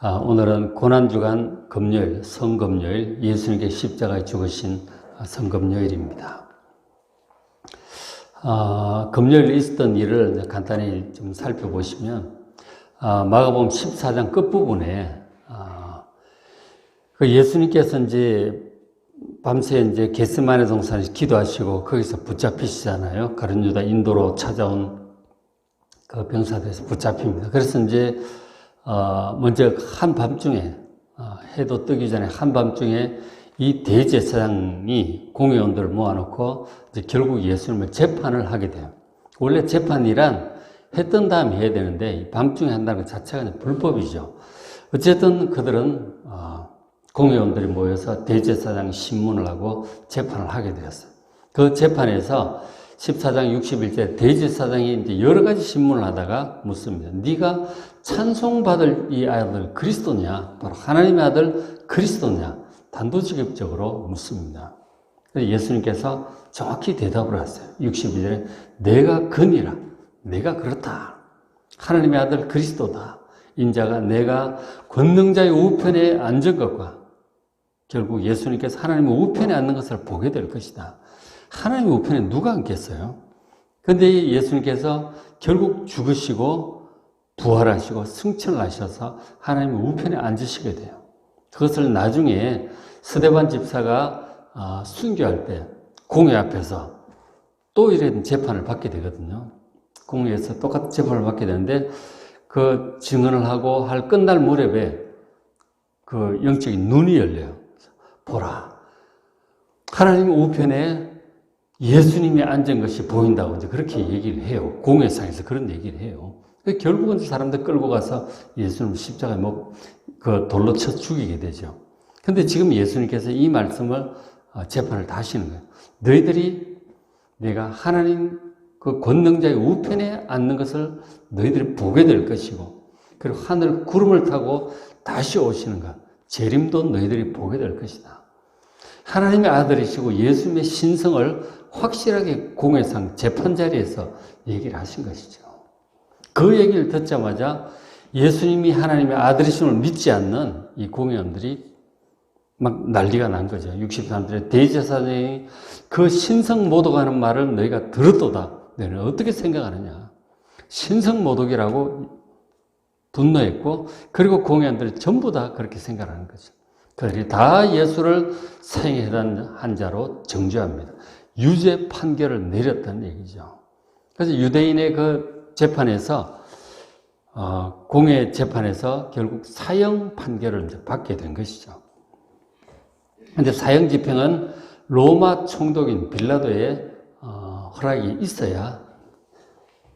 아, 오늘은 고난주간 금요일, 성금요일, 예수님께 십자가에 죽으신 성금요일입니다. 아, 금요일 있었던 일을 간단히 좀 살펴보시면, 아, 마가복음 14장 끝부분에, 아, 그 예수님께서 이제 밤새 이제 게스만의 동산에서 기도하시고 거기서 붙잡히시잖아요. 가룟 유다 인도로 찾아온 그 병사들에서 붙잡힙니다. 그래서 이제 어, 먼저 한밤중에 어, 해도 뜨기 전에 한밤중에 이 대제사장이 공회원들을 모아놓고 결국 예수님을 재판을 하게 돼요. 원래 재판이란 해뜬 다음에 해야 되는데 밤중에 한다는 것 자체가 불법이죠. 어쨌든 그들은 어, 공회원들이 모여서 대제사장 신문을 하고 재판을 하게 되었어요. 그 재판에서 14장 61절 대제사장이 이제 여러 가지 신문을 하다가 묻습니다. 네가 찬송받을 이 아들 그리스도냐? 바로 하나님의 아들 그리스도냐? 단도직입적으로 묻습니다. 예수님께서 정확히 대답을 하세요. 62절에 내가 그니라. 내가 그렇다. 하나님의 아들 그리스도다. 인자가 내가 권능자의 우편에 앉은 것과 결국 예수님께서 하나님의 우편에 앉는 것을 보게 될 것이다. 하나님의 우편에 누가 앉겠어요? 근데 예수님께서 결국 죽으시고 부활하시고 승천을 하셔서 하나님의 우편에 앉으시게 돼요. 그것을 나중에 스데반 집사가 아, 순교할 때 공회 앞에서 또 이런 재판을 받게 되거든요. 공회에서 똑같은 재판을 받게 되는데 그 증언을 하고 할 끝날 무렵에 그 영적인 눈이 열려요. 보라. 하나님 우편에 예수님이 앉은 것이 보인다고 이제 그렇게 얘기를 해요. 공회상에서 그런 얘기를 해요. 결국은 사람들 끌고 가서 예수님 십자가에 뭐, 그 돌로 쳐 죽이게 되죠. 근데 지금 예수님께서 이 말씀을 어, 재판을 다 하시는 거예요. 너희들이 내가 하나님 그 권능자의 우편에 앉는 것을 너희들이 보게 될 것이고, 그리고 하늘 구름을 타고 다시 오시는 것, 재림도 너희들이 보게 될 것이다. 하나님의 아들이시고 예수님의 신성을 확실하게 공회상 재판 자리에서 얘기를 하신 것이죠. 그 얘기를 듣자마자 예수님이 하나님의 아들이심을 믿지 않는 이 공회원들이 막 난리가 난 거죠. 63들의 대제사장이 그 신성 모독 하는 말을 너희가 들었도다. 너희는 어떻게 생각하느냐. 신성 모독이라고 분노했고, 그리고 공회원들이 전부 다 그렇게 생각하는 거죠. 그들이 다 예수를 사형해한 자로 정죄합니다. 유죄 판결을 내렸다는 얘기죠. 그래서 유대인의 그 재판에서 어, 공회 재판에서 결국 사형 판결을 이제 받게 된 것이죠. 근데 사형 집행은 로마 총독인 빌라도의 어, 허락이 있어야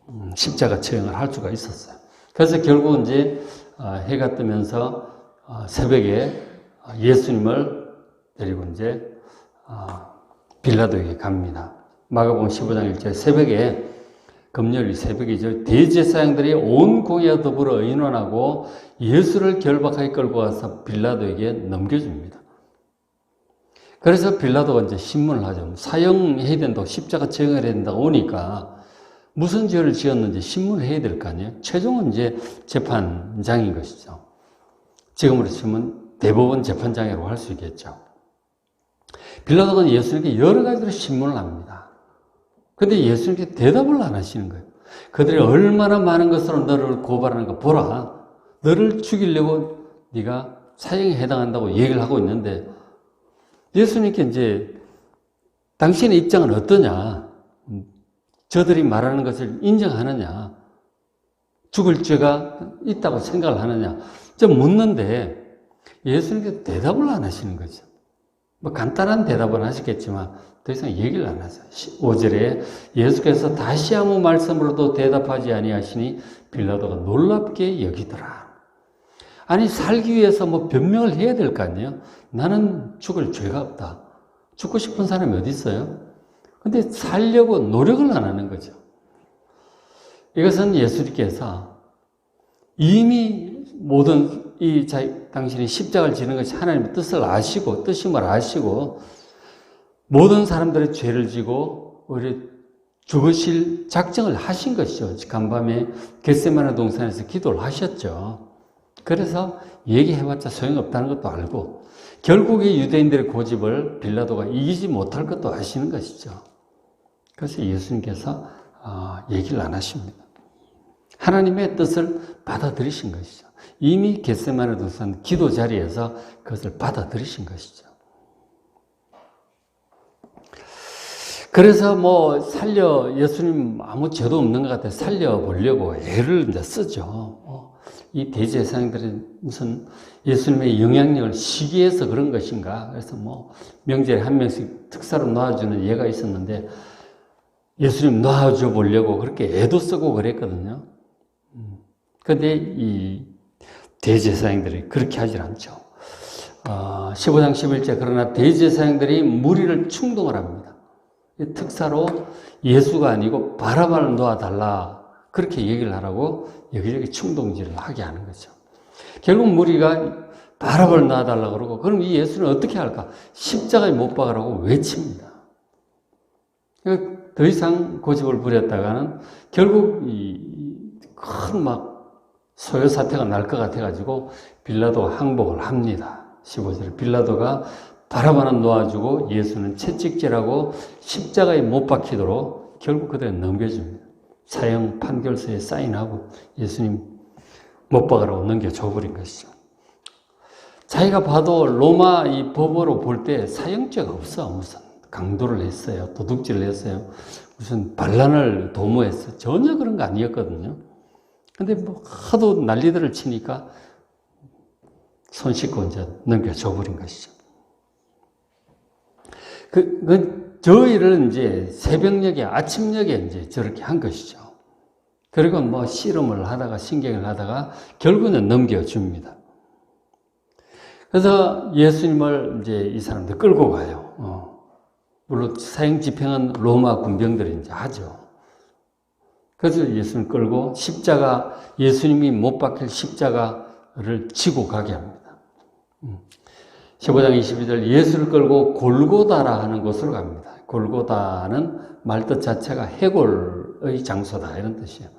음, 십자가 처형을 할 수가 있었어요. 그래서 결국 이제 어, 해가 뜨면서 어, 새벽에 예수님을 데리고 이제 빌라도에게 갑니다. 마가복음 15장 1절 새벽에 금요일 새벽이죠. 대제사장들이 온 공회와 더불어 의논하고 예수를 결박하게 끌고 와서 빌라도에게 넘겨줍니다. 그래서 빌라도가 이제 신문을 하죠. 사형해야 된다고 십자가 처형을 해야 된다고 오니까 무슨 죄를 지었는지 신문을 해야 될 거 아니에요. 최종은 이제 재판장인 것이죠. 지금으로 치면 대법원 재판장이라고 할 수 있겠죠. 빌라도는 예수님께 여러 가지로 신문을 합니다. 근데 예수님께 대답을 안 하시는 거예요. 그들이 얼마나 많은 것으로 너를 고발하는가 보라. 너를 죽이려고 네가 사형에 해당한다고 얘기를 하고 있는데 예수님께 이제 당신의 입장은 어떠냐? 저들이 말하는 것을 인정하느냐? 죽을 죄가 있다고 생각을 하느냐? 좀 묻는데 예수님께 대답을 안 하시는 거죠. 뭐 간단한 대답은 하시겠지만 더 이상 얘기를 안 하세요. 5절에 예수께서 다시 아무 말씀으로도 대답하지 아니하시니 빌라도가 놀랍게 여기더라. 아니 살기 위해서 뭐 변명을 해야 될 거 아니에요? 나는 죽을 죄가 없다. 죽고 싶은 사람이 어디 있어요? 근데 살려고 노력을 안 하는 거죠. 이것은 예수님께서 이미 모든 이 자, 당신이 십자가를 지는 것이 하나님의 뜻을 아시고 뜻임을 아시고 모든 사람들의 죄를 지고 우리 죽으실 작정을 하신 것이죠. 간밤에 겟세마네 동산에서 기도를 하셨죠. 그래서 얘기해봤자 소용없다는 것도 알고 결국에 유대인들의 고집을 빌라도가 이기지 못할 것도 아시는 것이죠. 그래서 예수님께서 어, 얘기를 안 하십니다. 하나님의 뜻을 받아들이신 것이죠. 이미 겟세마네 도산 기도 자리에서 그것을 받아들이신 것이죠. 그래서 뭐 살려 예수님 아무 죄도 없는 것 같아 살려 보려고 애를 이제 쓰죠. 어, 이 대제사장들이 무슨 예수님의 영향력을 시기해서 그런 것인가? 그래서 뭐 명절에 한 명씩 특사로 놓아주는 예가 있었는데 예수님 놓아줘 보려고 그렇게 애도 쓰고 그랬거든요. 그런데 이 대제사장들이 그렇게 하질 않죠. 어, 15장 11절 그러나 대제사장들이 무리를 충동을 합니다. 특사로 예수가 아니고 바라바를 놓아달라 그렇게 얘기를 하라고 여기저기 충동질을 하게 하는 거죠. 결국 무리가 바라바를 놔달라 그러고 그럼 이 예수는 어떻게 할까? 십자가에 못 박으라고 외칩니다. 더 이상 고집을 부렸다가는 결국 큰막 소요 사태가 날 것 같아가지고 빌라도가 항복을 합니다. 15절 빌라도가 바라바는 놓아주고 예수는 채찍질하고 십자가에 못 박히도록 결국 그대로 넘겨줍니다. 사형 판결서에 사인하고 예수님 못 박으라고 넘겨줘버린 것이죠. 자기가 봐도 로마 이 법으로 볼 때 사형죄가 없어. 무슨 강도를 했어요. 도둑질을 했어요. 무슨 반란을 도모했어. 전혀 그런 거 아니었거든요. 근데 뭐 하도 난리들을 치니까 손 씻고 이제 넘겨줘 버린 것이죠. 그, 그, 저희를 이제 새벽녘에, 아침녘에 이제 저렇게 한 것이죠. 그리고 뭐 씨름을 하다가 신경을 하다가 결국은 넘겨줍니다. 그래서 예수님을 이제 이 사람들 끌고 가요. 어. 물론 사형 집행은 로마 군병들이 이제 하죠. 그래서 예수님 끌고 십자가, 예수님이 못 박힐 십자가를 지고 가게 합니다. 15장 22절 예수를 끌고 골고다라 하는 곳으로 갑니다. 골고다는 말뜻 자체가 해골의 장소다 이런 뜻이에요.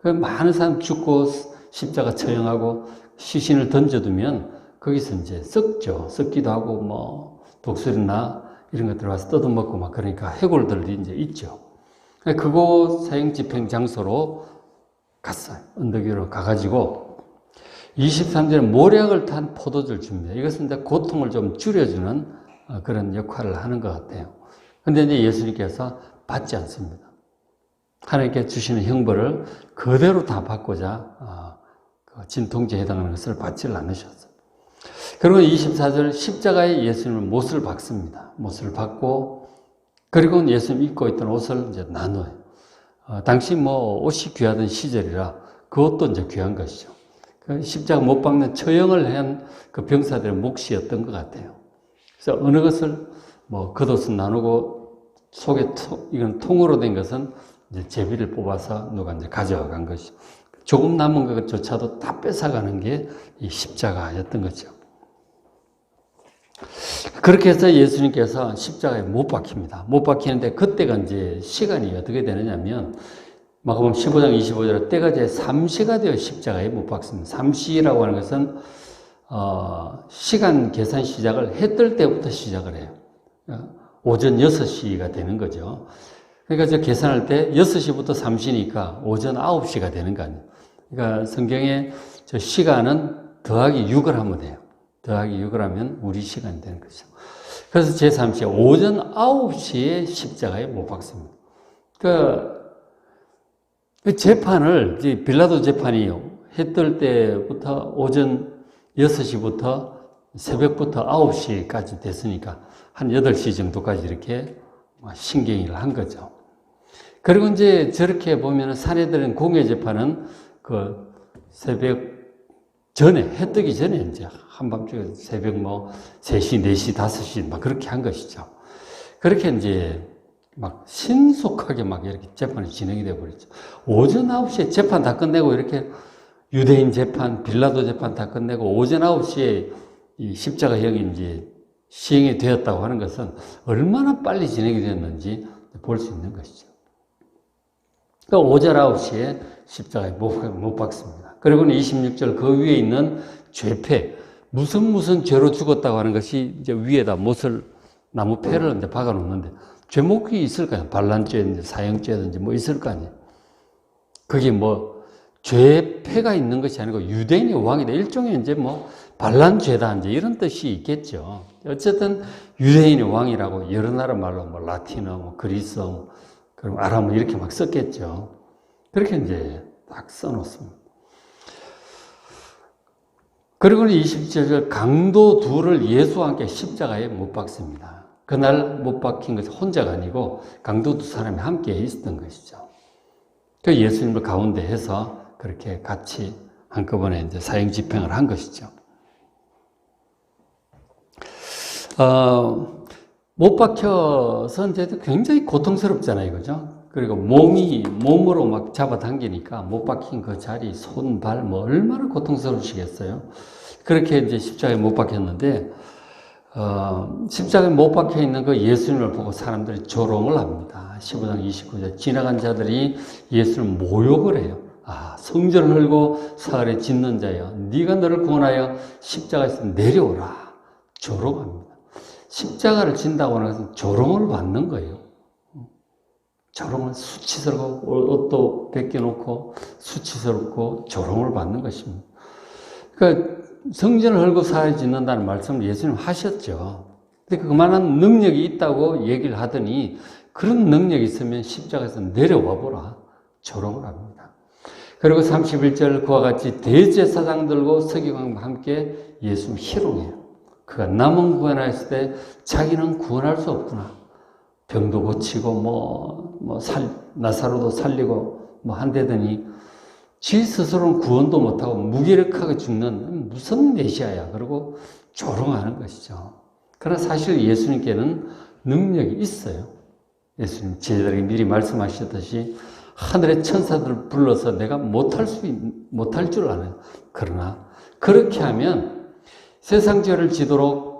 그 많은 사람 죽고 십자가 처형하고 시신을 던져두면 거기서 이제 썩죠. 썩기도 하고 뭐 독수리나 이런 것들 와서 뜯어먹고 막 그러니까 해골들이 이제 있죠. 그곳 사형 집행 장소로 갔어요. 언덕 위로 가가지고 23절에 모략을 탄 포도주를 줍니다. 이것은 이제 고통을 좀 줄여주는 어, 그런 역할을 하는 것 같아요. 근데 이제 예수님께서 받지 않습니다. 하나님께 주시는 형벌을 그대로 다 받고자 어, 그 진통제에 해당하는 것을 받지를 않으셨어요. 그리고 24절 십자가에 예수님을 못을 박습니다. 못을 박고 그리고 예수님 입고 있던 옷을 이제 나눠요. 어, 당시 뭐 옷이 귀하던 시절이라 그것도 이제 귀한 것이죠. 그 십자가 못 박는 처형을 한 그 병사들의 몫이었던 것 같아요. 그래서 어느 것을 뭐 겉옷은 나누고 속에 통, 이건 통으로 된 것은 이제 제비를 뽑아서 누가 이제 가져간 것이죠. 조금 남은 것조차도 다 뺏어가는 게 이 십자가였던 거죠. 그렇게 해서 예수님께서 십자가에 못 박힙니다. 못 박히는데 그때가 이제 시간이 어떻게 되느냐면 마가복음 15장 25절에 때가 이제 삼시가 되어 십자가에 못 박습니다. 삼시라고 하는 것은 어, 시간 계산 시작을 해 뜰 때부터 시작을 해요. 어, 오전 6시가 되는 거죠. 그러니까 저 계산할 때 6시부터 3시니까 오전 9시가 되는 거 아니에요. 그러니까 성경에 저 시간은 더하기 6을 하면 돼요. 더하기 6을 하면 우리 시간이 되는 거죠. 그래서 제3시 오전 9시에 십자가에 못 박습니다. 그 재판을 빌라도 재판이 해뜰 때부터 오전 6시부터 새벽부터 9시까지 됐으니까 한 8시 정도까지 이렇게 신경을 한 거죠. 그리고 이제 저렇게 보면 사내들은 공예 재판은 그 새벽 전에, 해 뜨기 전에 이제 한밤중에 새벽 뭐 3시, 4시, 5시 막 그렇게 한 것이죠. 그렇게 이제 막 신속하게 막 이렇게 재판이 진행이 되어 버렸죠. 오전 9시에 재판 다 끝내고 이렇게 유대인 재판, 빌라도 재판 다 끝내고 오전 9시에 이 십자가형이 이제 시행이 되었다고 하는 것은 얼마나 빨리 진행이 되었는지 볼 수 있는 것이죠. 그러니까 오전 9시에 십자가에 못, 못 박습니다. 그리고는 26절 그 위에 있는 죄패 무슨 무슨 죄로 죽었다고 하는 것이 이제 위에다 못을 나무 패를 이제 박아 놓는데 죄목이 있을 거 아니에요. 반란죄든지 사형죄든지 뭐 있을 거 아니에요. 그게 뭐 죄패가 있는 것이 아니고 유대인의 왕이다. 일종의 이제 뭐 반란죄다. 이제 이런 뜻이 있겠죠. 어쨌든 유대인의 왕이라고 여러 나라 말로 뭐 라틴어, 뭐 그리스어, 그리고 아람어 이렇게 막 썼겠죠. 그렇게 이제 딱 써놓습니다. 그리고는 27절 강도 둘을 예수와 함께 십자가에 못 박습니다. 그날 못 박힌 것이 혼자가 아니고 강도 두 사람이 함께 있었던 것이죠. 그 예수님을 가운데 해서 그렇게 같이 한꺼번에 이제 사형 집행을 한 것이죠. 어, 못 박혀서 이제 굉장히 고통스럽잖아요. 그죠? 그리고 몸이, 몸으로 막 잡아당기니까 못 박힌 그 자리, 손, 발, 뭐 얼마나 고통스러우시겠어요? 그렇게 이제 십자가에 못 박혔는데, 어, 십자가에 못 박혀 있는 그 예수님을 보고 사람들이 조롱을 합니다. 15장 29절. 지나간 자들이 예수를 모욕을 해요. 아, 성전을 헐고 사흘에 짓는 자여. 네가 너를 구원하여 십자가에서 내려오라. 조롱합니다. 십자가를 진다고 하는 것은 조롱을 받는 거예요. 조롱을 수치스럽고 옷도 벗겨놓고 수치스럽고 조롱을 받는 것입니다. 그러니까 성전을 헐고 사회 짓는다는 말씀을 예수님 하셨죠. 근데 그만한 능력이 있다고 얘기를 하더니 그런 능력이 있으면 십자가에서 내려와 보라. 조롱을 합니다. 그리고 31절 그와 같이 대제사장 들고 서기관과 함께 예수님 희롱해요. 그가 남은 구원하였을 때 자기는 구원할 수 없구나. 병도 고치고 뭐, 뭐 살, 나사로도 살리고 뭐 한대더니 지 스스로는 구원도 못하고 무기력하게 죽는 무슨 메시아야. 그리고 조롱하는 것이죠. 그러나 사실 예수님께는 능력이 있어요. 예수님 제자들에게 미리 말씀하셨듯이 하늘의 천사들을 불러서 내가 못할 수, 못할 줄 아는. 그러나 그렇게 하면 세상 죄를 지도록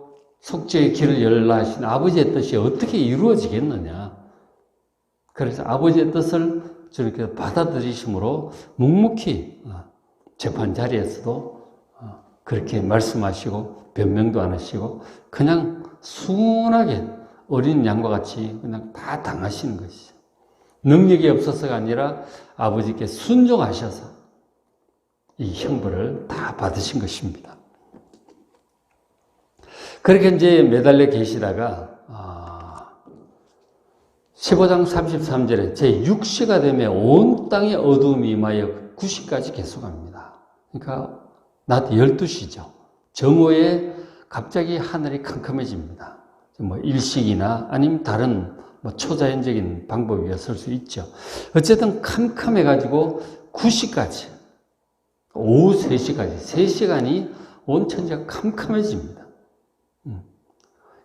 속죄의 길을 열라 하신 아버지의 뜻이 어떻게 이루어지겠느냐. 그래서 아버지의 뜻을 저렇게 받아들이심으로 묵묵히 어, 재판 자리에서도 어, 그렇게 말씀하시고 변명도 안 하시고 그냥 순하게 어린 양과 같이 그냥 다 당하시는 것이죠. 능력이 없어서가 아니라 아버지께 순종하셔서 이 형벌을 다 받으신 것입니다. 그렇게 이제 매달려 계시다가 15장 33절에 제 6시가 되면 온 땅에 어둠이 임하여 9시까지 계속합니다. 그러니까 낮 12시죠. 정오에 갑자기 하늘이 캄캄해집니다. 뭐 일식이나 아니면 다른 뭐 초자연적인 방법이었을 수 있죠. 어쨌든 캄캄해가지고 9시까지, 오후 3시까지, 3시간이 온 천지가 캄캄해집니다.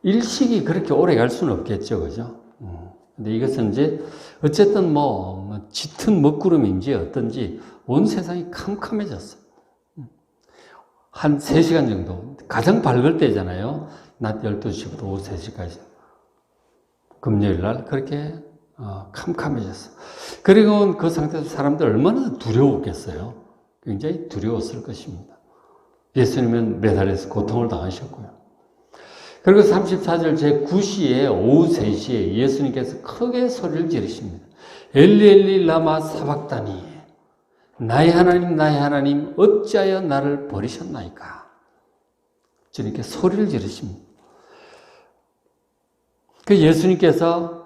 음. 일식이 그렇게 오래 갈 수는 없겠죠. 그죠? 음. 근데 이것은 이제 어쨌든 뭐, 뭐 짙은 먹구름인지 어떤지 온 세상이 캄캄해졌어요. 한 3시간 정도. 가장 밝을 때잖아요. 낮 12시부터 오후 3시까지. 금요일 날 그렇게 어, 캄캄해졌어요. 그리고 그 상태에서 사람들 얼마나 두려웠겠어요. 굉장히 두려웠을 것입니다. 예수님은 매달려서 고통을 당하셨고요. 그리고 34절 제 9시에 오후 3시에 예수님께서 크게 소리를 지르십니다. 엘리 엘리 라마 사박다니 나의 하나님 나의 하나님 어찌하여 나를 버리셨나이까 주님께 소리를 지르십니다. 그 예수님께서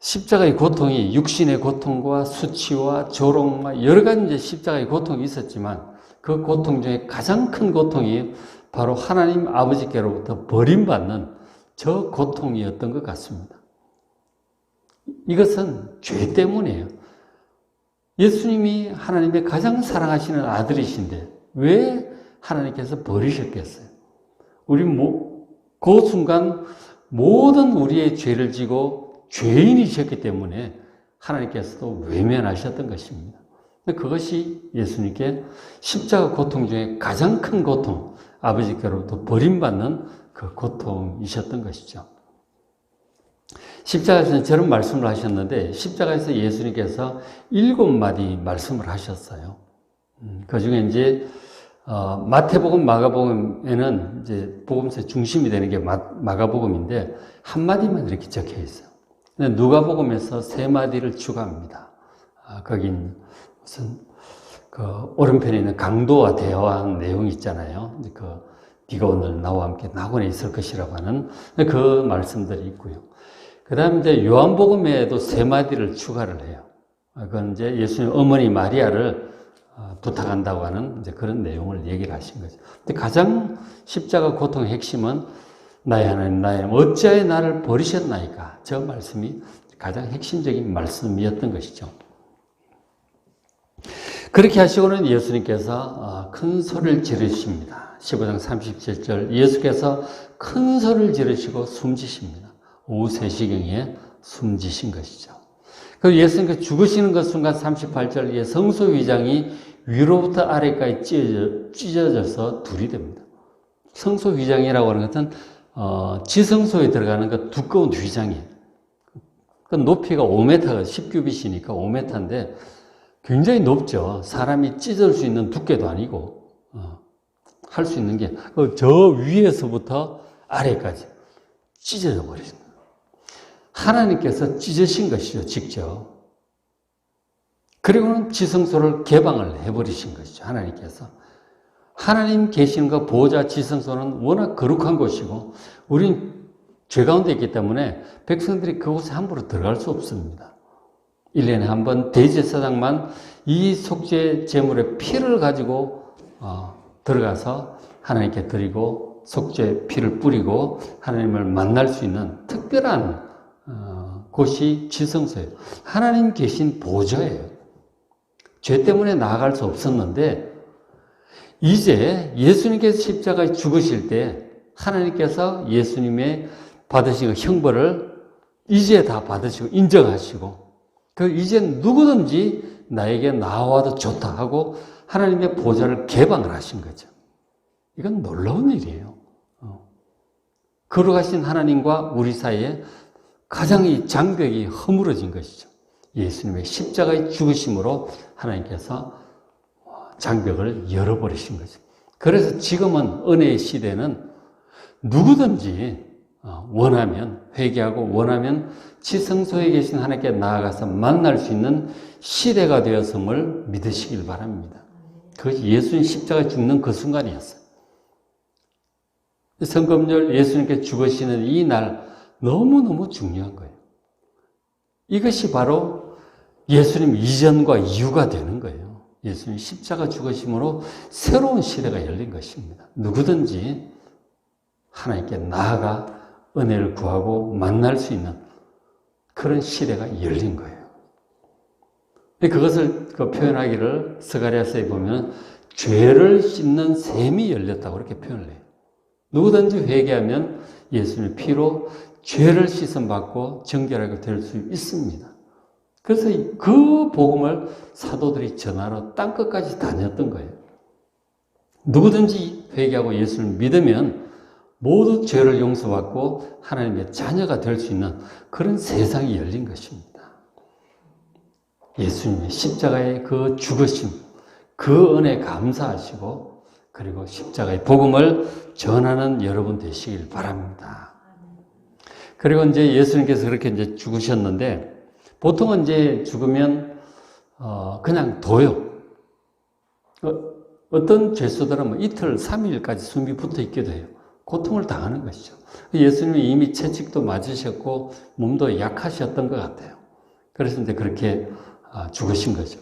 십자가의 고통이 육신의 고통과 수치와 조롱과 여러 가지 십자가의 고통이 있었지만 그 고통 중에 가장 큰 고통이 바로 하나님 아버지께로부터 버림받는 저 고통이었던 것 같습니다. 이것은 죄 때문이에요. 예수님이 하나님의 가장 사랑하시는 아들이신데 왜 하나님께서 버리셨겠어요? 우리 뭐, 그 순간 모든 우리의 죄를 지고 죄인이셨기 때문에 하나님께서도 외면하셨던 것입니다. 그것이 예수님께 십자가 고통 중에 가장 큰 고통, 아버지께로부터 버림받는 그 고통이셨던 것이죠. 십자가에서는 저런 말씀을 하셨는데, 십자가에서 예수님께서 일곱 마디 말씀을 하셨어요. 음, 그 중에 이제 어, 마태복음, 마가복음에는 이제 복음서의 중심이 되는 게 마, 마가복음인데 한 마디만 이렇게 적혀 있어요. 근데 누가복음에서 세 마디를 추가합니다. 아, 거긴 무슨 그 오른편에 있는 강도와 대화한 내용이 있잖아요. 그 네가 오늘 나와 함께 낙원에 있을 것이라고 하는 그 말씀들이 있고요. 그 다음에 이제 요한복음에도 세 마디를 추가를 해요. 아, 그건 이제 예수님 어머니 마리아를 어, 부탁한다고 하는 이제 그런 내용을 얘기를 하신 거죠. 근데 가장 십자가 고통의 핵심은 나의 하나님, 나의 하나님, 어찌하여 나를 버리셨나이까? 저 말씀이 가장 핵심적인 말씀이었던 것이죠. 그렇게 하시고는 예수님께서 어, 큰 소리를 지르십니다. 15장 37절 예수께서 큰 소리를 지르시고 숨지십니다. 오후 3시경에 숨지신 것이죠. 그 예수님께서 죽으시는 그 순간 38절 성소 위장이 위로부터 아래까지 찢어져, 찢어져서 둘이 됩니다. 성소 위장이라고 하는 것은 어, 지성소에 들어가는 그 두꺼운 위장이에요. 그 높이가 5m가 10규빗이니까 5m인데 굉장히 높죠. 사람이 찢을 수 있는 두께도 아니고 어, 할 수 있는 게 저 위에서부터 아래까지 찢어져 버리는 거예요. 하나님께서 찢으신 것이죠, 직접. 그리고는 지성소를 개방을 해버리신 것이죠, 하나님께서. 하나님 계시는가 보호자 지성소는 워낙 거룩한 곳이고, 우린 죄 가운데 있기 때문에 백성들이 그곳에 함부로 들어갈 수 없습니다. 1년에 한 번 대제사장만 이 속죄 제물의 피를 가지고 어, 들어가서 하나님께 드리고 속죄 피를 뿌리고 하나님을 만날 수 있는 특별한 어, 곳이 지성소예요. 하나님 계신 보좌예요. 죄 때문에 나아갈 수 없었는데 이제 예수님께서 십자가에 죽으실 때 하나님께서 예수님의 받으신 그 형벌을 이제 다 받으시고 인정하시고 그 이제 누구든지 나에게 나와도 좋다 하고 하나님의 보좌를 개방을 하신 거죠. 이건 놀라운 일이에요. 어. 걸어가신 하나님과 우리 사이에 가장 이 장벽이 허물어진 것이죠. 예수님의 십자가의 죽으심으로 하나님께서 장벽을 열어버리신 거죠. 그래서 지금은 은혜의 시대는 누구든지 어, 원하면 회개하고 원하면 지성소에 계신 하나님께 나아가서 만날 수 있는 시대가 되었음을 믿으시길 바랍니다. 그것이 예수님 십자가 죽는 그 순간이었어요. 성금절 예수님께 죽으시는 이 날 너무너무 중요한 거예요. 이것이 바로 예수님 이전과 이후가 되는 거예요. 예수님 십자가 죽으심으로 새로운 시대가 열린 것입니다. 누구든지 하나님께 나아가 은혜를 구하고 만날 수 있는 그런 시대가 열린 거예요. 그것을 그 표현하기를 스가리아서에 보면 죄를 씻는 샘이 열렸다고 그렇게 표현을 해요. 누구든지 회개하면 예수님의 피로 죄를 씻음 받고 정결하게 될 수 있습니다. 그래서 그 복음을 사도들이 전하러 땅 끝까지 다녔던 거예요. 누구든지 회개하고 예수를 믿으면 모두 죄를 용서받고 하나님의 자녀가 될 수 있는 그런 세상이 열린 것입니다. 예수님의 십자가의 그 죽으심, 그 은혜 감사하시고 그리고 십자가의 복음을 전하는 여러분 되시길 바랍니다. 그리고 이제 예수님께서 그렇게 이제 죽으셨는데 보통은 이제 죽으면 어 그냥 둬요. 어, 떤 죄수들은 뭐 이틀, 3일까지 숨이 붙어 있기도 해요. 고통을 당하는 것이죠. 예수님이 이미 채찍도 맞으셨고 몸도 약하셨던 것 같아요. 그래서 이제 그렇게 아, 죽으신 거죠.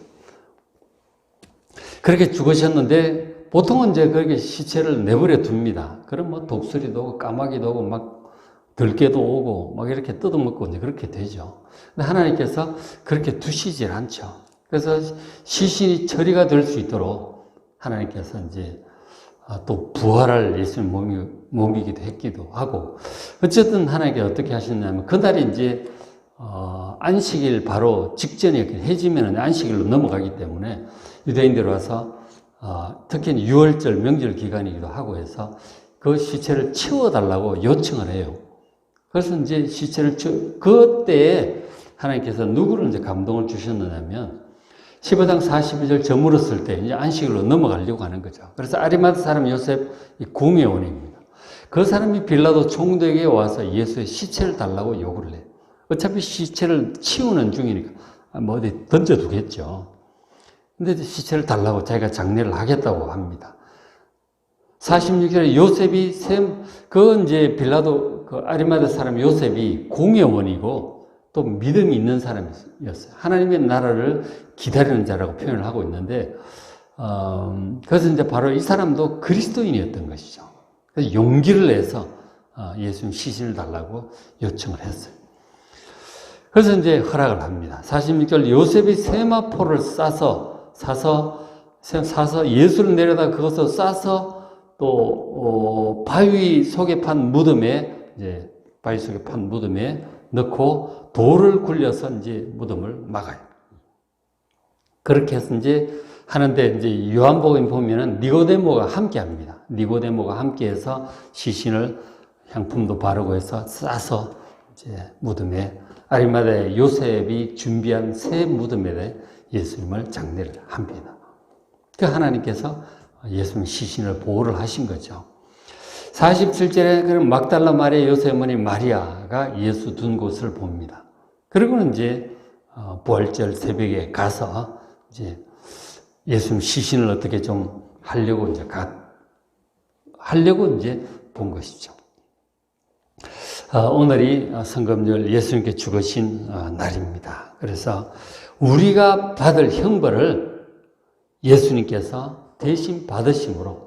그렇게 죽으셨는데 보통은 이제 그렇게 시체를 내버려 둡니다. 그럼 뭐 독수리도 오고 까마귀도 오고 막 들깨도 오고 막 이렇게 뜯어먹고 이제 그렇게 되죠. 근데 하나님께서 그렇게 두시질 않죠. 그래서 시신이 처리가 될 수 있도록 하나님께서 이제 아, 또 부활할 예수님 몸이, 몸이기도 했기도 하고, 어쨌든 하나님께 어떻게 하셨냐면, 그날이 이제, 어, 안식일 바로 직전에 해지면 안식일로 넘어가기 때문에 유대인들 와서, 어, 특히 6월절 명절 기간이기도 하고 해서 그 시체를 치워달라고 요청을 해요. 그래서 이제 시체를 치워, 그때에 하나님께서 누구를 이제 감동을 주셨느냐면, 15장 42절 저물었을 때 이제 안식으로 넘어가려고 하는 거죠. 그래서 아리마드 사람 요셉 이 궁예원입니다. 그 사람이 빌라도 총독에게 와서 예수의 시체를 달라고 요구를 해요. 어차피 시체를 치우는 중이니까 뭐 어디 던져두겠죠. 근데 시체를 달라고 자기가 장례를 하겠다고 합니다. 46절에 요셉이 셈, 그건 이제 빌라도 그 아리마드 사람 요셉이 공예원이고 또 믿음이 있는 사람이었어요. 하나님의 나라를 기다리는 자라고 표현을 하고 있는데, 어, 그래서 이제 바로 이 사람도 그리스도인이었던 것이죠. 그래서 용기를 내서 어, 예수님 시신을 달라고 요청을 했어요. 그래서 이제 허락을 합니다. 46절 요셉이 세마포를 싸서 사서 사서 예수를 내려다 그것을 싸서 또 어, 바위 속에 판 무덤에 이제 바위 속에 판 무덤에 넣고 돌을 굴려서 이제 무덤을 막아요. 그렇게 해서 이제 하는데 이제 요한복음 보면은 니고데모가 함께 합니다. 니고데모가 함께 해서 시신을 향품도 바르고 해서 싸서 이제 무덤에 아리마다의 요셉이 준비한 새 무덤에 예수님을 장례를 합니다. 그 하나님께서 예수님 시신을 보호를 하신 거죠. 47절에 그럼 막달라 마리아 요셉 어머니 마리아가 예수 둔 곳을 봅니다. 그리고는 이제 어, 부활절 새벽에 가서 이제 예수님 시신을 어떻게 좀 하려고 이제 가 하려고 이제 본 것이죠. 어, 오늘이 성금절 예수님께 죽으신 어, 날입니다. 그래서 우리가 받을 형벌을 예수님께서 대신 받으심으로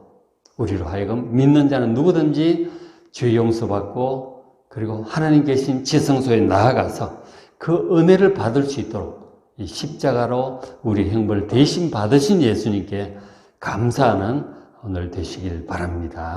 우리로 하여금 믿는 자는 누구든지 죄 용서받고 그리고 하나님 계신 지성소에 나아가서 그 은혜를 받을 수 있도록 이 십자가로 우리 형벌 대신 받으신 예수님께 감사하는 오늘 되시길 바랍니다.